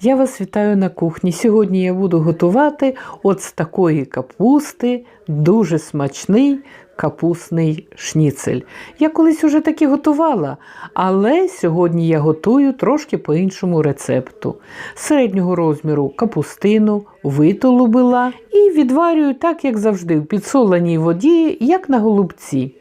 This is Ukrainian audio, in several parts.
Я вас вітаю на кухні. Сьогодні я буду готувати от з такої капусти дуже смачний капусний шніцель. Я колись уже таки готувала, але сьогодні я готую трошки по іншому рецепту. Середнього розміру капустину витолубила і відварюю так, як завжди, в підсоленій воді, як на голубці.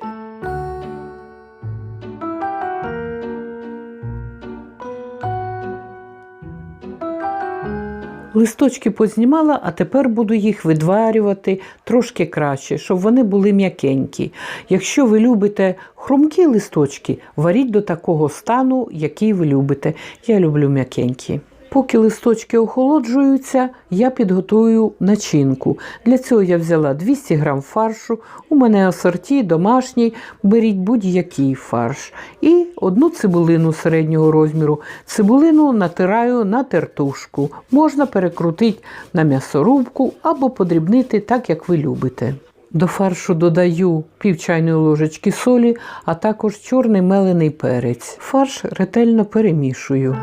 Листочки познімала, а тепер буду їх видварювати трошки краще, щоб вони були м'якенькі. Якщо ви любите хрумкі листочки, варіть до такого стану, який ви любите. Я люблю м'якенькі. Поки листочки охолоджуються, я підготую начинку. Для цього я взяла 200 г фаршу. У мене асорті домашній, беріть будь-який фарш. І одну цибулину середнього розміру. Цибулину натираю на тертушку. Можна перекрутити на м'ясорубку або подрібнити так, як ви любите. До фаршу додаю пів чайної ложечки солі, а також чорний мелений перець. Фарш ретельно перемішую.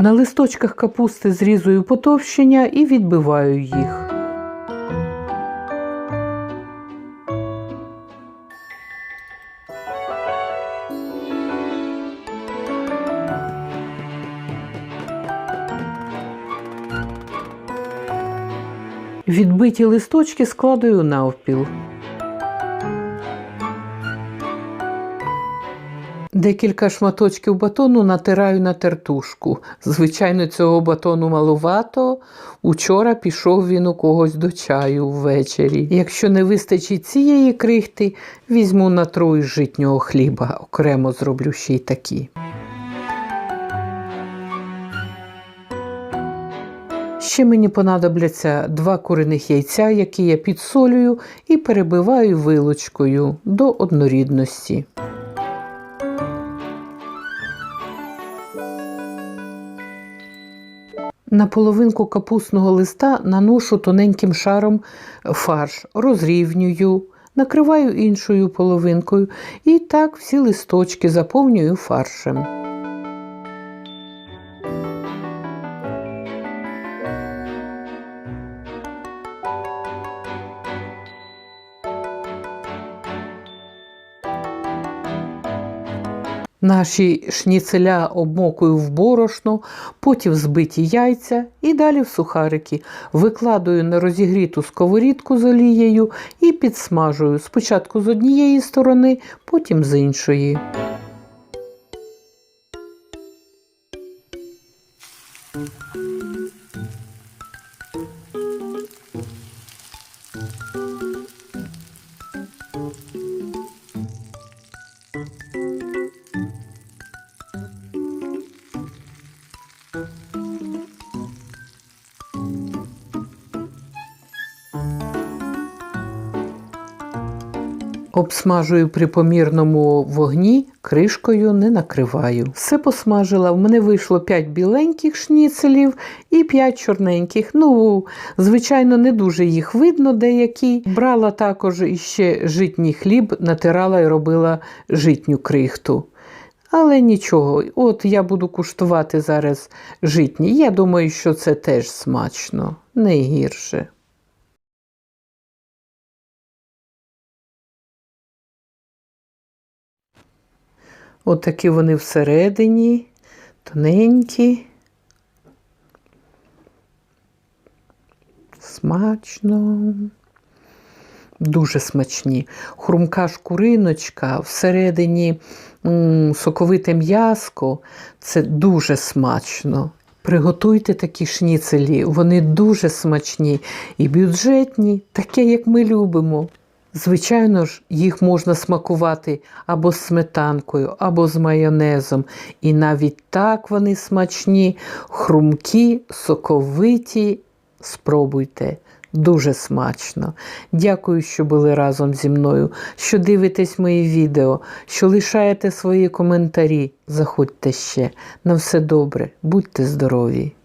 На листочках капусти зрізую потовщення і відбиваю їх. Відбиті листочки складаю навпіл. Декілька шматочків батону натираю на тертушку. Звичайно, цього батону малувато. Учора пішов він у когось до чаю ввечері. Якщо не вистачить цієї крихти, візьму на із житнього хліба, окремо зроблю ще й такі. Ще мені понадобляться два куриних яйця, які я підсолюю і перебиваю вилочкою до однорідності. На половинку капустного листа наношу тоненьким шаром фарш, розрівнюю, накриваю іншою половинкою і так всі листочки заповнюю фаршем. Наші шніцеля обмокую в борошно, потім збиті яйця і далі в сухарики. Викладаю на розігріту сковорідку з олією і підсмажую спочатку з однієї сторони, потім з іншої. Обсмажую при помірному вогні, кришкою не накриваю. Все посмажила. В мене вийшло 5 біленьких шніцелів і 5 чорненьких. Ну, звичайно, не дуже їх видно деякі. Брала також іще житній хліб, натирала і робила житню крихту. Але нічого, от я буду куштувати зараз житні. Я думаю, що це теж смачно, не гірше. От вони всередині, тоненькі. Смачно. Дуже смачні. Хрумка шкуриночка, всередині соковите м'яско. Це дуже смачно. Приготуйте такі шніцелі, вони дуже смачні і бюджетні, таке, як ми любимо. Звичайно ж, їх можна смакувати або з сметанкою, або з майонезом. І навіть так вони смачні, хрумкі, соковиті. Спробуйте. Дуже смачно. Дякую, що були разом зі мною, що дивитесь мої відео, що лишаєте свої коментарі. Заходьте ще. На все добре, будьте здорові!